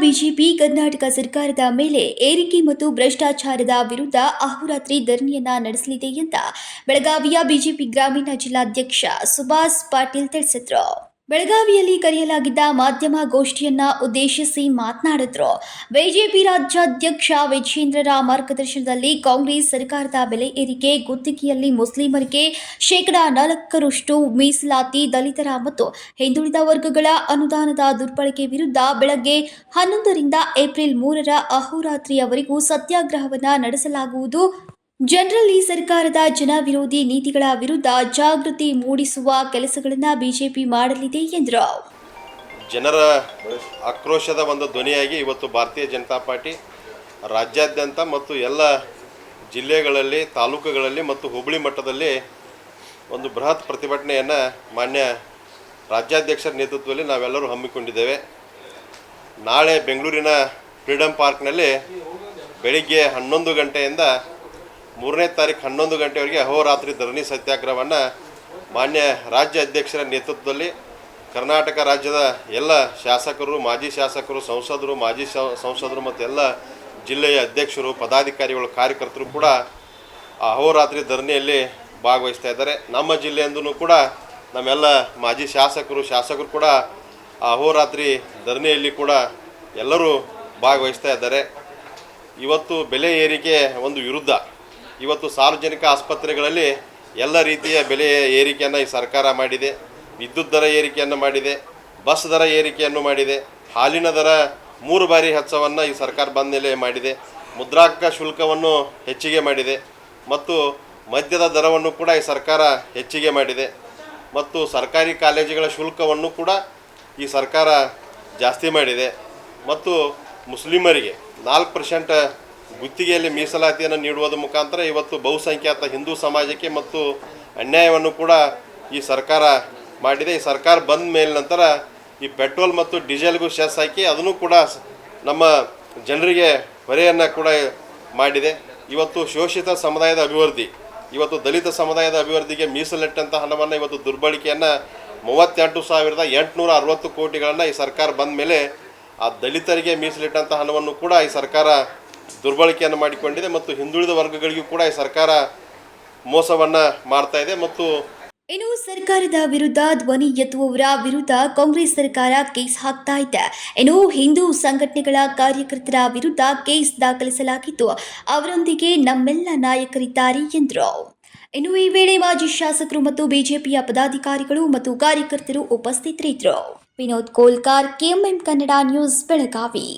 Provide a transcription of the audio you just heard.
BJP, Karnataka ಸರ್ಕಾರದ ಮೇಲೆ ಏರಿಕೆ ಮತ್ತು ಭ್ರಷ್ಟಾಚಾರದ ವಿರುದ್ಧ ಅಹೋರಾತ್ರಿ ಧರಣಿಯನ್ನ ನಡೆಸಲಿದೆ ಅಂತ ಬೆಳಗಾವಿಯ ಬಿಜೆಪಿ ಗ್ರಾಮೀಣ ಜಿಲ್ಲಾಧ್ಯಕ್ಷ ಸುಭಾಷ್ ಪಾಟೀಲ್ ತಿಳಿಸಿದ್ರು. ಬೆಳಗಾವಿಯಲ್ಲಿ ಕರೆಯಲಾಗಿದ್ದ ಮಾಧ್ಯಮ ಗೋಷ್ಠಿಯನ್ನ ಉದ್ದೇಶಿಸಿ ಮಾತನಾಡಿದ್ರು. ಬಿಜೆಪಿ ರಾಜ್ಯಾಧ್ಯಕ್ಷ ವಿಜೇಂದ್ರರ ಮಾರ್ಗದರ್ಶನದಲ್ಲಿ ಕಾಂಗ್ರೆಸ್ ಸರ್ಕಾರದ ಬೆಲೆ ಏರಿಕೆ, ಗುತ್ತಿಗೆಯಲ್ಲಿ ಮುಸ್ಲಿಮರಿಗೆ ಶೇಕಡಾ ನಾಲ್ಕರಷ್ಟು ಮೀಸಲಾತಿ ದಲಿತರ ಮತ್ತು ಹಿಂದುಳಿದ ವರ್ಗಗಳ ಅನುದಾನದ ದುರ್ಬಳಕೆ ವಿರುದ್ಧ ಬೆಳಗ್ಗೆ ಹನ್ನೊಂದರಿಂದ ಏಪ್ರಿಲ್ ಮೂರರ ಅಹೋರಾತ್ರಿಯವರೆಗೂ ಸತ್ಯಾಗ್ರಹವನ್ನು ನಡೆಸಲಾಗುವುದು. ಜನರಲ್ಲಿ ಸರ್ಕಾರದ ಜನ ವಿರೋಧಿ ನೀತಿಗಳ ವಿರುದ್ಧ ಜಾಗೃತಿ ಮೂಡಿಸುವ ಕೆಲಸಗಳನ್ನು ಬಿಜೆಪಿ ಮಾಡಲಿದೆ ಎಂದರು. ಜನರ ಆಕ್ರೋಶದ ಒಂದು ಧ್ವನಿಯಾಗಿ ಇವತ್ತು ಭಾರತೀಯ ಜನತಾ ಪಾರ್ಟಿ ರಾಜ್ಯಾದ್ಯಂತ ಮತ್ತು ಎಲ್ಲ ಜಿಲ್ಲೆಗಳಲ್ಲಿ, ತಾಲೂಕುಗಳಲ್ಲಿ ಮತ್ತು ಹುಬ್ಬಳ್ಳಿ ಮಟ್ಟದಲ್ಲಿ ಒಂದು ಬೃಹತ್ ಪ್ರತಿಭಟನೆಯನ್ನು ಮಾನ್ಯ ರಾಜ್ಯಾಧ್ಯಕ್ಷರ ನೇತೃತ್ವದಲ್ಲಿ ನಾವೆಲ್ಲರೂ ಹಮ್ಮಿಕೊಂಡಿದ್ದೇವೆ. ನಾಳೆ ಬೆಂಗಳೂರಿನ ಫ್ರೀಡಮ್ ಪಾರ್ಕ್ನಲ್ಲಿ ಬೆಳಿಗ್ಗೆ ಹನ್ನೊಂದು ಗಂಟೆಯಿಂದ ಮೂರನೇ ತಾರೀಕು ಹನ್ನೊಂದು ಗಂಟೆವರೆಗೆ ಅಹೋರಾತ್ರಿ ಧರಣಿ ಸತ್ಯಾಗ್ರಹವನ್ನು ಮಾನ್ಯ ರಾಜ್ಯ ಅಧ್ಯಕ್ಷರ ನೇತೃತ್ವದಲ್ಲಿ ಕರ್ನಾಟಕ ರಾಜ್ಯದ ಎಲ್ಲ ಶಾಸಕರು, ಮಾಜಿ ಶಾಸಕರು, ಸಂಸದರು, ಮಾಜಿ ಸಂಸದರು ಮತ್ತು ಎಲ್ಲ ಜಿಲ್ಲೆಯ ಅಧ್ಯಕ್ಷರು, ಪದಾಧಿಕಾರಿಗಳು, ಕಾರ್ಯಕರ್ತರು ಕೂಡ ಆ ಅಹೋರಾತ್ರಿ ಧರಣಿಯಲ್ಲಿ ಭಾಗವಹಿಸ್ತಾ ಇದ್ದಾರೆ. ನಮ್ಮ ಜಿಲ್ಲೆಯಿಂದನೂ ಕೂಡ ನಮ್ಮೆಲ್ಲ ಮಾಜಿ ಶಾಸಕರು ಶಾಸಕರು ಕೂಡ ಆ ಅಹೋರಾತ್ರಿ ಧರಣಿಯಲ್ಲಿ ಕೂಡ ಎಲ್ಲರೂ ಭಾಗವಹಿಸ್ತಾ ಇದ್ದಾರೆ. ಇವತ್ತು ಬೆಲೆ ಏರಿಕೆ ಒಂದು ವಿರುದ್ಧ. ಇವತ್ತು ಸಾರ್ವಜನಿಕ ಆಸ್ಪತ್ರೆಗಳಲ್ಲಿ ಎಲ್ಲ ರೀತಿಯ ಬೆಲೆ ಏರಿಕೆಯನ್ನು ಈ ಸರ್ಕಾರ ಮಾಡಿದೆ. ವಿದ್ಯುತ್ ದರ ಏರಿಕೆಯನ್ನು ಮಾಡಿದೆ. ಬಸ್ ದರ ಏರಿಕೆಯನ್ನು ಮಾಡಿದೆ. ಹಾಲಿನ ದರ ಮೂರು ಬಾರಿ ಹೆಚ್ಚವನ್ನು ಈ ಸರ್ಕಾರ ಬಂದ ಮೇಲೆ ಮಾಡಿದೆ. ಮುದ್ರಾಂಕ ಶುಲ್ಕವನ್ನು ಹೆಚ್ಚಿಗೆ ಮಾಡಿದೆ. ಮತ್ತು ಮದ್ಯದ ದರವನ್ನು ಕೂಡ ಈ ಸರ್ಕಾರ ಹೆಚ್ಚಿಗೆ ಮಾಡಿದೆ. ಮತ್ತು ಸರ್ಕಾರಿ ಕಾಲೇಜುಗಳ ಶುಲ್ಕವನ್ನು ಕೂಡ ಈ ಸರ್ಕಾರ ಜಾಸ್ತಿ ಮಾಡಿದೆ. ಮತ್ತು ಮುಸ್ಲಿಮರಿಗೆ ನಾಲ್ಕು ಪರ್ಸೆಂಟ್ ಗುತ್ತಿಗೆಯಲ್ಲಿ ಮೀಸಲಾತಿಯನ್ನು ನೀಡುವುದರ ಮುಖಾಂತರ ಇವತ್ತು ಬಹುಸಂಖ್ಯಾತ ಹಿಂದೂ ಸಮಾಜಕ್ಕೆ ಮತ್ತು ಅನ್ಯಾಯವನ್ನು ಕೂಡ ಈ ಸರ್ಕಾರ ಮಾಡಿದೆ. ಈ ಸರ್ಕಾರ ಬಂದ ಮೇಲೆ ನಂತರ ಈ ಪೆಟ್ರೋಲ್ ಮತ್ತು ಡೀಸೆಲ್ಗೂ ಸೆಸ್ ಹಾಕಿ ಅದನ್ನು ಕೂಡ ನಮ್ಮ ಜನರಿಗೆ ಹೊರೆಯನ್ನು ಕೂಡ ಮಾಡಿದೆ. ಇವತ್ತು ಶೋಷಿತ ಸಮುದಾಯದ ಅಭಿವೃದ್ಧಿ, ಇವತ್ತು ದಲಿತ ಸಮುದಾಯದ ಅಭಿವೃದ್ಧಿಗೆ ಮೀಸಲಿಟ್ಟಂಥ ಹಣವನ್ನು ಇವತ್ತು ದುರ್ಬಳಕೆಯನ್ನು ಮೂವತ್ತೆಂಟು ಸಾವಿರದ ಎಂಟುನೂರ ಅರವತ್ತು ಕೋಟಿಗಳನ್ನು ಈ ಸರ್ಕಾರ ಬಂದ ಮೇಲೆ ಆ ದಲಿತರಿಗೆ ಮೀಸಲಿಟ್ಟಂಥ ಹಣವನ್ನು ಕೂಡ ಈ ಸರ್ಕಾರ ದುರ್ಬಳಕೆಯನ್ನು ಮಾಡಿಕೊಂಡಿದೆ ಮತ್ತು ಹಿಂದುಳಿದ ವರ್ಗಗಳಿಗೂ ಕೂಡ ಈ ಸರ್ಕಾರ ಮೋಸವನ್ನು ಮಾಡ್ತಾ ಇದೆ ಮತ್ತು ಇನ್ನು ಸರ್ಕಾರದ ವಿರುದ್ಧ ಧ್ವನಿ ಎತ್ತುವವರ ವಿರುದ್ಧ ಕಾಂಗ್ರೆಸ್ ಸರ್ಕಾರ ಕೇಸ್ ಹಾಕ್ತಾ ಇದೆ. ಇನ್ನು ಹಿಂದೂ ಸಂಘಟನೆಗಳ ಕಾರ್ಯಕರ್ತರ ವಿರುದ್ಧ ಕೇಸ್ ದಾಖಲಿಸಲಾಗಿದ್ದು ಅವರೊಂದಿಗೆ ನಮ್ಮೆಲ್ಲ ನಾಯಕರಿದ್ದಾರೆ ಎಂದರು. ಇನ್ನು ಈ ವೇಳೆ ಮಾಜಿ ಶಾಸಕರು ಮತ್ತು ಬಿಜೆಪಿಯ ಪದಾಧಿಕಾರಿಗಳು ಮತ್ತು ಕಾರ್ಯಕರ್ತರು ಉಪಸ್ಥಿತರಿದ್ದರು. Vinod Kolkar, KMM Kannada news, Belagavi.